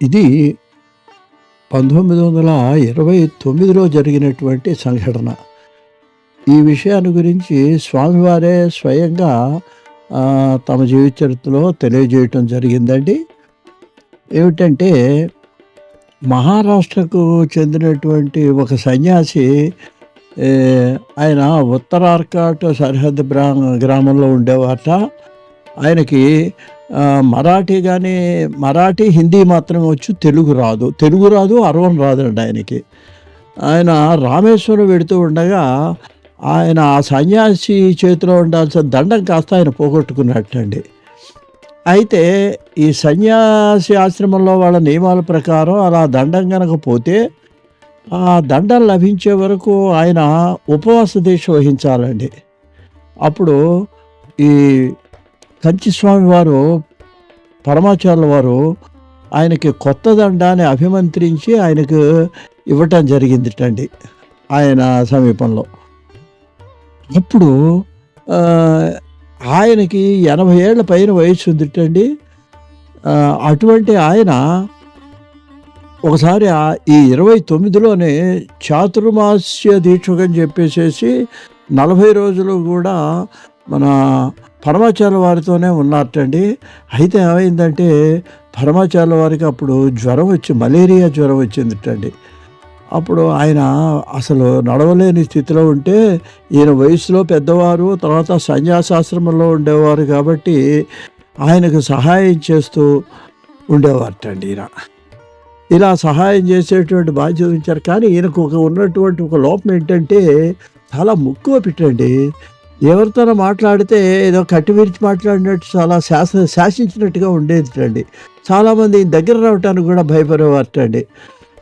ఇది పంతొమ్మిది వందల ఇరవై తొమ్మిదిలో జరిగినటువంటి సంఘటన. ఈ విషయాన్ని గురించి స్వామివారే స్వయంగా తమ జీవిత చరిత్రలో తెలియజేయటం జరిగిందండి. ఏమిటంటే మహారాష్ట్రకు చెందినటువంటి ఒక సన్యాసి ఆయన ఉత్తరార్కాట్ సరిహద్దు గ్రా గ్రామంలో ఉండేవాట ఆయనకి మరాఠీ కానీ మరాఠీ హిందీ మాత్రమే వచ్చు తెలుగు రాదు. తెలుగు రాదు అరవం రాదండి ఆయనకి. ఆయన రామేశ్వరం వెడుతూ ఉండగా ఆయన ఆ సన్యాసి చేతిలో ఉండాల్సిన దండం కాస్త ఆయన పోగొట్టుకున్నట్టండి. అయితే ఈ సన్యాసి ఆశ్రమంలో వాళ్ళ నియమాల ప్రకారం అలా దండం కనుక పోతే ఆ దండం లభించే వరకు ఆయన ఉపవాస దీక్ష వహించాలండి. అప్పుడు ఈ కంచిస్వామి వారు పరమాచార్యుల వారు ఆయనకి కొత్త దండాన్ని అభిమంత్రించి ఆయనకు ఇవ్వటం జరిగిందిటండి ఆయన సమీపంలో. ఇప్పుడు ఆయనకి ఎనభై ఏళ్ళ పైన వయసు ఉందిటండి. అటువంటి ఆయన ఒకసారి ఈ ఇరవై తొమ్మిదిలోనే చాతుర్మాస్య దీక్షకని చెప్పేసేసి నలభై రోజులు కూడా మన పరమాచార్య వారితోనే ఉన్నట్టండి అయితే ఏమైందంటే పరమాచార్య వారికి అప్పుడు జ్వరం వచ్చి మలేరియా జ్వరం వచ్చిందిటండి. అప్పుడు ఆయన అసలు నడవలేని స్థితిలో ఉంటే ఈయన వయసులో పెద్దవారు తర్వాత సన్యాసాశ్రమంలో ఉండేవారు కాబట్టి ఆయనకు సహాయం చేస్తూ ఉండేవారటండి ఈయన. ఇలా సహాయం చేసేటువంటి బాధ్యత ఉంచారు. కానీ ఈయనకు ఒక ఉన్నటువంటి ఒక లోపం ఏంటంటే చాలా ముక్కువ పెట్టండి ఎవరితోనో మాట్లాడితే ఏదో కట్టి విరిచి మాట్లాడినట్టు చాలా శాస శాసించినట్టుగా ఉండేది అండి చాలామంది ఈయన దగ్గర రావటానికి కూడా భయపడేవారటండి.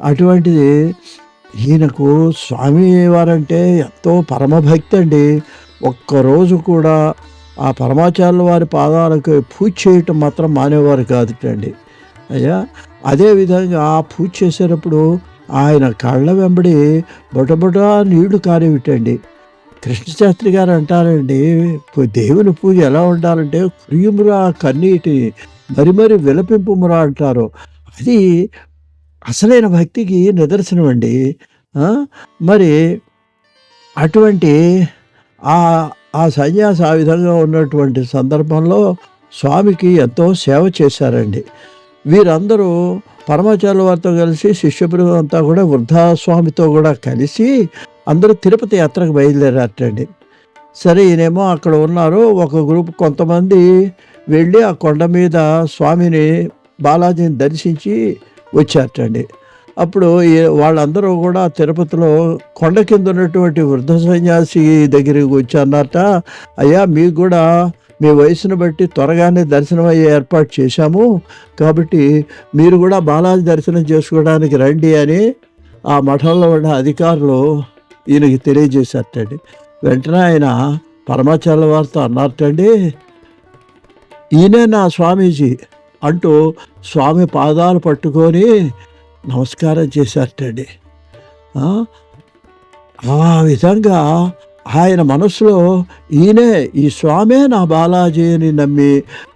అటువంటిది ఈయనకు స్వామి వారంటే ఎంతో పరమభక్తి అండి ఒక్కరోజు కూడా ఆ పరమాచార్యుల వారి పాదాలకు పూజ చేయటం మాత్రం మానేవారు కాదుటండి. అయ్యా అదేవిధంగా ఆ పూజ చేసేటప్పుడు ఆయన కళ్ళ వెంబడి బొటబొట నీళ్ళు కారేవిటండి. కృష్ణశాస్త్రి గారు అంటారండి దేవుని పూజ ఎలా ఉండాలంటే కురియుమురా కన్నీటి మరి మరి విలపింపుమురా అంటారు. అది అసలైన భక్తికి నిదర్శనం అండి. మరి అటువంటి ఆ ఆ సన్యాసి ఆ విధంగా ఉన్నటువంటి సందర్భంలో స్వామికి ఎంతో సేవ చేశారండి. వీరందరూ పరమాచార్యుల వారితో కలిసి శిష్యబృందం అంతా కూడా వృద్ధాస్వామితో కూడా కలిసి అందరూ తిరుపతి యాత్రకు బయలుదేరారటండి సరే ఈయనేమో అక్కడ ఉన్నారు. ఒక గ్రూప్ కొంతమంది వెళ్ళి ఆ కొండ మీద స్వామిని బాలాజీని దర్శించి వచ్చారటండి. అప్పుడు వాళ్ళందరూ కూడా తిరుపతిలో కొండ కింద ఉన్నటువంటి వృద్ధ సన్యాసి దగ్గరికి వచ్చి అన్నట అయ్యా మీకు కూడా మీ వయసును బట్టి త్వరగానే దర్శనం అయ్యే ఏర్పాటు చేశాము. కాబట్టి మీరు కూడా బాలాజీ దర్శనం చేసుకోవడానికి రండి అని ఆ మఠంలో ఉన్న అధికారులు ఈయనకి తెలియజేశారటండి వెంటనే ఆయన పరమాచార్య వారితో అన్నారటండి ఈయనే నా స్వామీజీ అంటూ స్వామి పాదాలు పట్టుకొని నమస్కారం చేశారటండి ఆ? విధంగా ఆయన మనసులో ఈయనే ఈ స్వామే నా బాలాజీని నమ్మి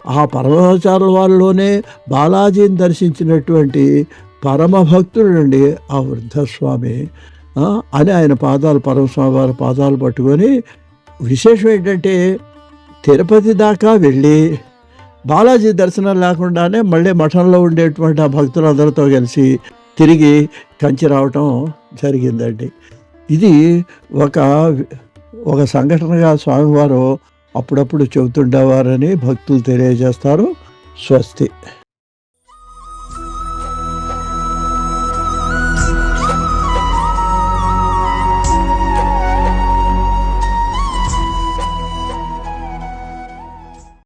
ఆ పరమాచారుల వారిలోనే బాలాజీని దర్శించినటువంటి పరమభక్తుడు అండి ఆ వృద్ధస్వామి అని ఆయన పాదాలు పరమస్వామి వారి పాదాలు పట్టుకొని విశేషం ఏంటంటే తిరుపతి దాకా వెళ్ళి బాలాజీ దర్శనం లేకుండానే మళ్ళీ మఠంలో ఉండేటువంటి ఆ భక్తులందరితో కలిసి తిరిగి కంచి రావటం జరిగిందండి. ఇది ఒక ఒక సంఘటనగా స్వామివారు అప్పుడప్పుడు చెబుతుండేవారని భక్తులు తెలియజేస్తారు. స్వస్తి.